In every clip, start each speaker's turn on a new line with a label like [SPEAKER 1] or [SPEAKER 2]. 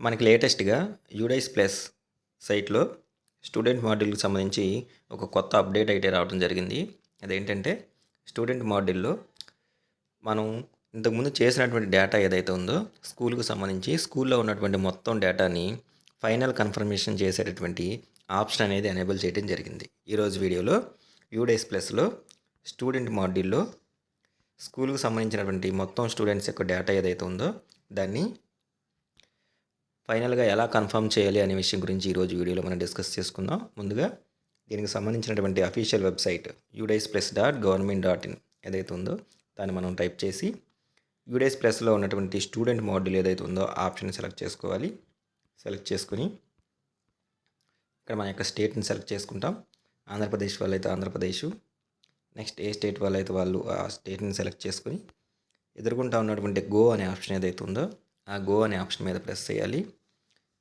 [SPEAKER 1] మనకి లేటెస్ట్గా UDISE plus సైట్లో స్టూడెంట్ మాడ్యూల్కి సంబంధించి ఒక కొత్త అప్డేట్ అయితే రావడం జరిగింది. అదేంటంటే స్టూడెంట్ మాడ్యూల్లో మనం ఇంతకుముందు చేసినటువంటి డేటా ఏదైతే ఉందో స్కూల్కి సంబంధించి స్కూల్లో ఉన్నటువంటి మొత్తం డేటాని ఫైనల్ కన్ఫర్మేషన్ చేసేటటువంటి ఆప్షన్ అనేది ఎనేబుల్ చేయడం జరిగింది. ఈరోజు వీడియోలో యూడైస్ ప్లస్లో స్టూడెంట్ మాడ్యూల్లో స్కూల్కి సంబంధించినటువంటి మొత్తం స్టూడెంట్స్ యొక్క డేటా ఏదైతే ఉందో దాన్ని ఫైనల్గా ఎలా కన్ఫర్మ్ చేయాలి అనే విషయం గురించి ఈరోజు వీడియోలో మనం డిస్కస్ చేసుకుందాం. ముందుగా దీనికి సంబంధించినటువంటి official website UDISE plus dot government dot in ఏదైతే ఉందో దాన్ని మనం టైప్ చేసి యూడైస్ ప్లస్లో ఉన్నటువంటి స్టూడెంట్ మాడ్యూల్ ఏదైతే ఉందో ఆప్షన్ సెలెక్ట్ చేసుకోవాలి. సెలెక్ట్ చేసుకుని ఇక్కడ మన యొక్క స్టేట్ని సెలెక్ట్ చేసుకుంటాం. ఆంధ్రప్రదేశ్ వాళ్ళైతే ఆంధ్రప్రదేశ్. నెక్స్ట్ ఏ స్టేట్ వాళ్ళైతే వాళ్ళు ఆ స్టేట్ని సెలెక్ట్ చేసుకుని ఎదుర్కొంటా ఉన్నటువంటి గో అనే ఆప్షన్ ఏదైతే ఉందో ఆ గో అనే ఆప్షన్ మీద ప్రెస్ చేయాలి.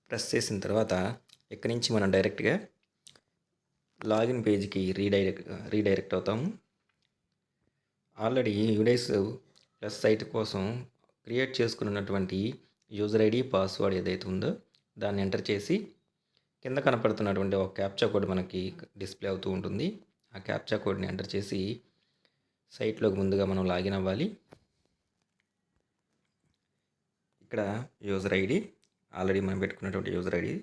[SPEAKER 1] ప్రెస్ చేసిన తర్వాత ఇక్కడి నుంచి మనం డైరెక్ట్గా లాగిన్ పేజ్కి రీడైరెక్ట్ రీడైరెక్ట్ అవుతాము. ఆల్రెడీ యుడైస్ ప్లస్ సైట్ కోసం క్రియేట్ చేసుకున్నటువంటి యూజర్ ఐడి పాస్వర్డ్ ఏదైతే ఉందో దాన్ని ఎంటర్ చేసి కింద కనపడుతున్నటువంటి ఒక క్యాప్చా కోడ్ మనకి డిస్ప్లే అవుతూ ఉంటుంది. ఆ క్యాప్చా కోడ్ని ఎంటర్ చేసి సైట్లోకి ముందుగా మనం లాగిన్ అవ్వాలి. ఇక్కడ యూజర్ ఐడి ఆల్రెడీ మనం పెట్టుకున్నటువంటి యూజర్ ఐడి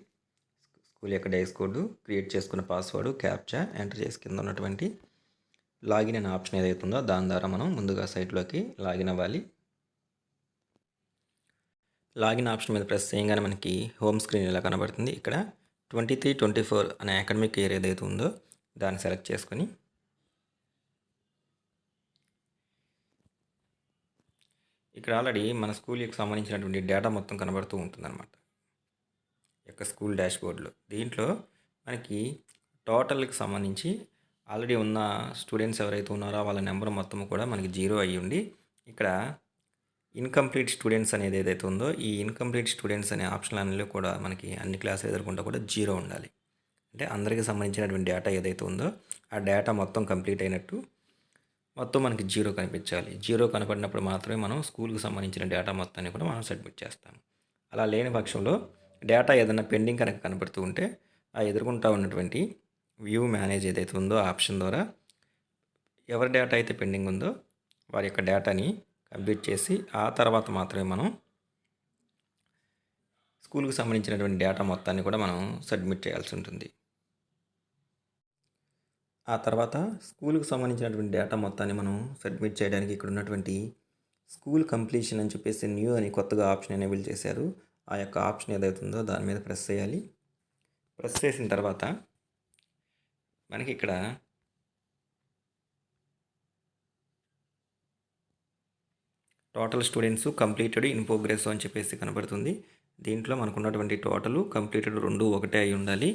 [SPEAKER 1] స్కూల్ యొక్క డైస్ కోడ్ క్రియేట్ చేసుకున్న పాస్వర్డ్ క్యాప్చా ఎంటర్ చేసి కింద ఉన్నటువంటి లాగిన్ అనే ఆప్షన్ ఏదైతే ఉందో దాని ద్వారా మనం ముందుగా సైట్లోకి లాగిన్ అవ్వాలి. లాగిన్ ఆప్షన్ మీద ప్రెస్ చేయగానే మనకి హోమ్ స్క్రీన్ ఇలా కనబడుతుంది. ఇక్కడ ట్వంటీ త్రీ ట్వంటీ ఫోర్ అనే అకాడమిక్ ఇయర్ ఏదైతే ఉందో దాన్ని సెలెక్ట్ చేసుకొని ఇక్కడ ఆల్రెడీ మన స్కూల్కి సంబంధించినటువంటి డేటా మొత్తం కనబడుతూ ఉంటుందన్నమాట. యొక్క స్కూల్ డాష్బోర్డ్లో. దీంట్లో మనకి టోటల్కి సంబంధించి ఆల్రెడీ ఉన్న స్టూడెంట్స్ ఎవరైతే ఉన్నారో వాళ్ళ నెంబర్ మొత్తం కూడా మనకి జీరో అయ్యి ఉండి ఇక్కడ ఇన్కంప్లీట్ స్టూడెంట్స్ అనేది ఏదైతే ఉందో ఈ ఇన్కంప్లీట్ స్టూడెంట్స్ అనే ఆప్షన్ అన్నిలో కూడా మనకి అన్ని క్లాసులు ఎదుర్కొంటా కూడా జీరో ఉండాలి. అంటే అందరికీ సంబంధించినటువంటి డేటా ఏదైతే ఉందో ఆ డేటా మొత్తం కంప్లీట్ అయినట్టు మొత్తం మనకి జీరో కనిపించాలి. జీరో కనపడినప్పుడు మాత్రమే మనం స్కూల్కి సంబంధించిన డేటా మొత్తాన్ని కూడా మనం సబ్మిట్ చేస్తాం అలా లేని పక్షంలో డేటా ఏదైనా పెండింగ్ కనుక కనపడుతూ ఉంటే ఆ ఎదుర్కొంటా ఉన్నటువంటి వ్యూ మేనేజ్ ఏదైతే ఉందో ఆప్షన్ ద్వారా ఎవరి డేటా అయితే పెండింగ్ ఉందో వారి యొక్క డేటాని కంప్లీట్ చేసి ఆ తర్వాత మాత్రమే మనం స్కూల్కి సంబంధించినటువంటి డేటా మొత్తాన్ని కూడా మనం సబ్మిట్ చేయాల్సి ఉంటుంది. ఆ తర్వాత స్కూల్కి సంబంధించినటువంటి డేటా మొత్తాన్ని మనం సబ్మిట్ చేయడానికి ఇక్కడ ఉన్నటువంటి స్కూల్ కంప్లీషన్ అని చెప్పేసి న్యూ అని కొత్తగా ఆప్షన్ ఎనేబుల్ చేశారు. ఆ యొక్క ఆప్షన్ ఏదైతుందో దాని మీద ప్రెస్ చేయాలి. ప్రెస్ చేసిన తర్వాత మనకి ఇక్కడ total students completed in progress అని చెప్పేసి కనబడుతుంది. దీంట్లో మనకు ఉన్నటువంటి టోటల్ కంప్లీటెడ్ రెండు ఒకటే అయి ఉండాలి.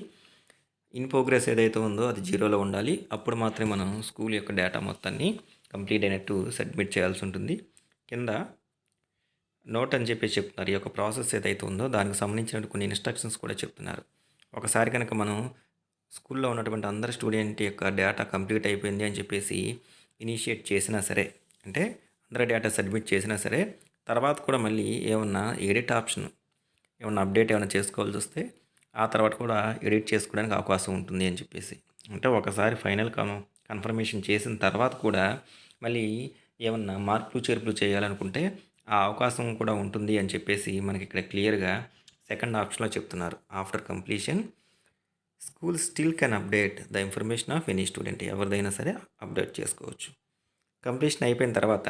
[SPEAKER 1] ఇన్ ప్రోగ్రెస్ ఏదైతే ఉందో అది జీరోలో ఉండాలి. అప్పుడు మాత్రమే మనం స్కూల్ యొక్క డేటా మొత్తాన్ని కంప్లీట్ అయినట్టు సబ్మిట్ చేయాల్సి ఉంటుంది. కింద నోట్ అని చెప్పేసి చెప్తున్నారు. ఈ యొక్క ప్రాసెస్ ఏదైతే ఉందో దానికి సంబంధించిన కొన్ని ఇన్స్ట్రక్షన్స్ కూడా చెప్తున్నారు. ఒకసారి కనుక మనం స్కూల్లో ఉన్నటువంటి అందరు స్టూడెంట్ యొక్క డేటా కంప్లీట్ అయిపోయింది అని చెప్పేసి ఇనిషియేట్ చేసినా సరే అంటే అందరి డేటా సబ్మిట్ చేసినా సరే తర్వాత కూడా మళ్ళీ ఏమన్నా ఎడిట్ ఆప్షన్ ఏమన్నా అప్డేట్ ఏమైనా చేసుకోవాల్సి వస్తే ఆ తర్వాత కూడా ఎడిట్ చేసుకోవడానికి అవకాశం ఉంటుంది అని చెప్పేసి. అంటే ఒకసారి ఫైనల్ కన్ కన్ఫర్మేషన్ చేసిన తర్వాత కూడా మళ్ళీ ఏమన్నా మార్పులు చేర్పులు చేయాలనుకుంటే ఆ అవకాశం కూడా ఉంటుంది అని చెప్పేసి మనకి ఇక్కడ క్లియర్గా సెకండ్ ఆప్షన్లో చెప్తున్నారు. After completion school still can update the information of any student. ఎవరిదైనా సరే అప్డేట్ చేసుకోవచ్చు. కంప్లీషన్ అయిపోయిన తర్వాత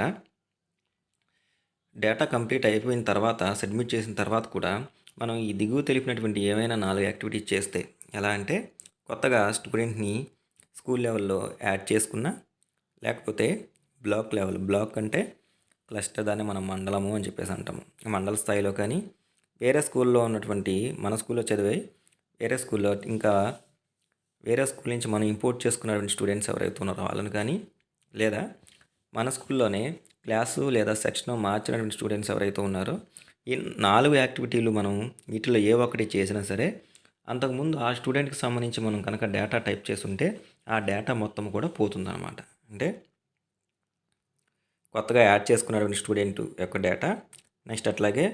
[SPEAKER 1] డేటా కంప్లీట్ అయిపోయిన తర్వాత సబ్మిట్ చేసిన తర్వాత కూడా మనం ఈ దిగువ తెలిపినటువంటి ఏమైనా నాలుగు యాక్టివిటీస్ చేస్తే ఎలా అంటే కొత్తగా స్టూడెంట్ని స్కూల్ లెవెల్లో యాడ్ చేసుకున్నా లేకపోతే బ్లాక్ లెవెల్ బ్లాక్ అంటే క్లస్టర్ దాన్ని మనం మండలము అని చెప్పేసి అంటాము మండల స్థాయిలో కానీ వేరే స్కూల్లో ఉన్నటువంటి మన స్కూల్లో చదివే వేరే స్కూల్లో ఇంకా వేరే స్కూల్ నుంచి మనం ఇంపోర్ట్ చేసుకున్నటువంటి స్టూడెంట్స్ ఎవరైతే ఉన్నారో వాళ్ళని కానీ లేదా మన స్కూల్లోనే క్లాసు లేదా సెక్షన్ మార్చినటువంటి స్టూడెంట్స్ ఎవరైతే ఉన్నారో ఈ నాలుగు యాక్టివిటీలు మనం వీటిలో ఏ ఒక్కటి చేసినా సరే అంతకుముందు ఆ స్టూడెంట్కి సంబంధించి మనం కనుక డేటా టైప్ చేస్తుంటే ఆ డేటా మొత్తం కూడా పోతుందన్నమాట. అంటే కొత్తగా యాడ్ చేసుకున్నటువంటి స్టూడెంట్ యొక్క డేటా నెక్స్ట్ అట్లాగే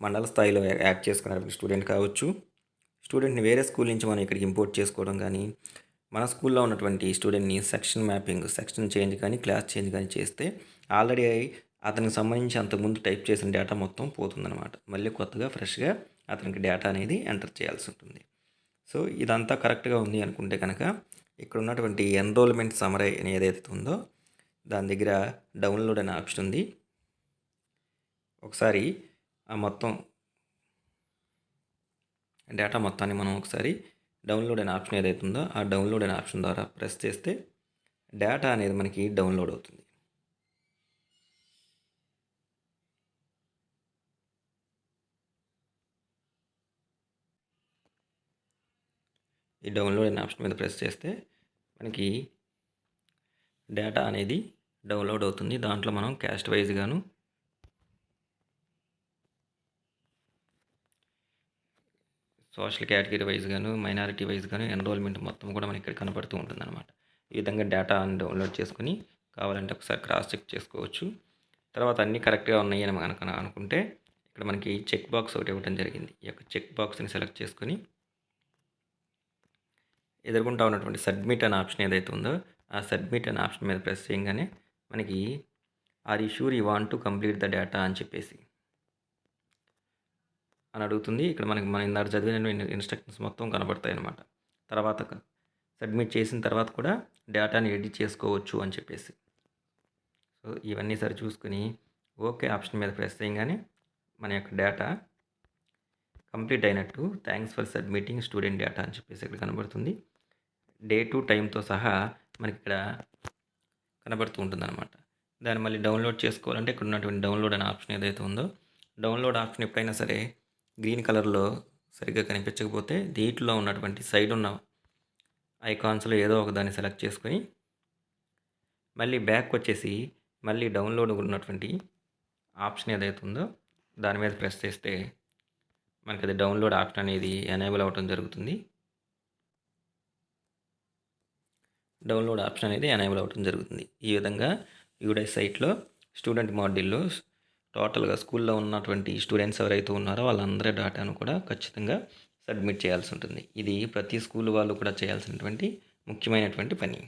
[SPEAKER 1] మండల స్థాయిలో యాడ్ చేసుకున్నటువంటి స్టూడెంట్ కావచ్చు. స్టూడెంట్ని వేరే స్కూల్ నుంచి మనం ఇక్కడికి ఇంపోర్ట్ చేసుకోవడం కానీ మన స్కూల్లో ఉన్నటువంటి స్టూడెంట్ని సెక్షన్ మ్యాపింగ్ సెక్షన్ చేంజ్ కానీ క్లాస్ చేంజ్ కానీ చేస్తే ఆల్రెడీ అతనికి సంబంధించి అంతకుముందు టైప్ చేసిన డేటా మొత్తం పోతుందన్నమాట. మళ్ళీ కొత్తగా ఫ్రెష్గా అతనికి డేటా అనేది ఎంటర్ చేయాల్సి ఉంటుంది. సో ఇదంతా కరెక్ట్గా ఉంది అనుకుంటే కనుక ఇక్కడ ఉన్నటువంటి ఎన్రోల్మెంట్ సమరై అని ఏదైతే ఉందో దాని దగ్గర డౌన్లోడ్ అనే ఆప్షన్ ఉంది. ఒకసారి ఆ మొత్తం డేటా మొత్తాన్ని మనం ఒకసారి డౌన్లోడ్ అనే ఆప్షన్ ఏదైతే ఉందో ఆ డౌన్లోడ్ అనే ఆప్షన్ ద్వారా ప్రెస్ చేస్తే డేటా అనేది మనకి డౌన్లోడ్ అవుతుంది. ఈ డౌన్లోడ్ అనే ఆప్షన్ మీద ప్రెస్ చేస్తే మనకి డేటా అనేది డౌన్లోడ్ అవుతుంది. దాంట్లో మనం క్యాస్ట్ వైజ్గాను సోషల్ కేటగిరీ వైజ్గాను మైనారిటీ వైజ్గాను ఎన్రోల్మెంట్ మొత్తం కూడా మనకి ఇక్కడ కనపడుతూ ఉంటుందన్నమాట. ఈ విధంగా డేటా డౌన్లోడ్ చేసుకుని కావాలంటే ఒకసారి క్రాస్ చెక్ చేసుకోవచ్చు. తర్వాత అన్నీ కరెక్ట్గా ఉన్నాయి అని మనకు అనుకుంటే ఇక్కడ మనకి చెక్ బాక్స్ ఒకటి ఇవ్వడం జరిగింది. ఈ యొక్క చెక్ బాక్స్ని సెలెక్ట్ చేసుకొని ఎదుర్కొంటా ఉన్నటువంటి సబ్మిట్ అనే ఆప్షన్ ఏదైతే ఉందో ఆ సబ్మిట్ అనే ఆప్షన్ మీద ప్రెస్ చేయగానే మనకి are issuer sure you want to complete the data అని చెప్పేసి అని అడుగుతుంది. ఇక్కడ మనకి మన ఇందాక చదివిన ఇన్స్ట్రక్షన్స్ మొత్తం కనబడతాయి అన్నమాట తర్వాత సబ్మిట్ చేసిన తర్వాత కూడా డేటాని ఎడిట్ చేసుకోవచ్చు అని చెప్పేసి. సో ఇవన్నీ సరి చూసుకుని ఓకే ఆప్షన్ మీద ప్రెస్ చేయగానే మన యొక్క డేటా కంప్లీట్ అయినట్టు thanks for submitting student data అని చెప్పేసి ఇక్కడ కనబడుతుంది. డే టు టైంతో సహా మనకి ఇక్కడ కనబడుతూ ఉంటుంది అనమాట దాన్ని మళ్ళీ డౌన్లోడ్ చేసుకోవాలంటే ఇక్కడ ఉన్నటువంటి డౌన్లోడ్ అనే ఆప్షన్ ఏదైతే ఉందో డౌన్లోడ్ ఆప్షన్ ఎప్పుడైనా సరే గ్రీన్ కలర్లో సరిగ్గా కనిపించకపోతే దీంట్లో ఉన్నటువంటి సైడ్ ఉన్న ఐకాన్స్లో ఏదో ఒక దాన్ని సెలెక్ట్ చేసుకొని మళ్ళీ బ్యాక్ వచ్చేసి మళ్ళీ డౌన్లోడ్ ఉన్నటువంటి ఆప్షన్ ఏదైతే ఉందో దాని మీద ప్రెస్ చేస్తే మనకి అది డౌన్లోడ్ ఆప్షన్ అనేది ఎనేబుల్ అవ్వడం జరుగుతుంది. డౌన్లోడ్ ఆప్షన్ అనేది ఎనేబుల్ అవ్వడం జరుగుతుంది. ఈ విధంగా యూడై సైట్లో స్టూడెంట్ మాడ్యూల్లో టోటల్గా స్కూల్లో ఉన్నటువంటి స్టూడెంట్స్ ఎవరైతే ఉన్నారో వాళ్ళందరి డేటాను కూడా ఖచ్చితంగా సబ్మిట్ చేయాల్సి ఉంటుంది. ఇది ప్రతి స్కూల్ వాళ్ళు కూడా చేయాల్సినటువంటి ముఖ్యమైనటువంటి పని.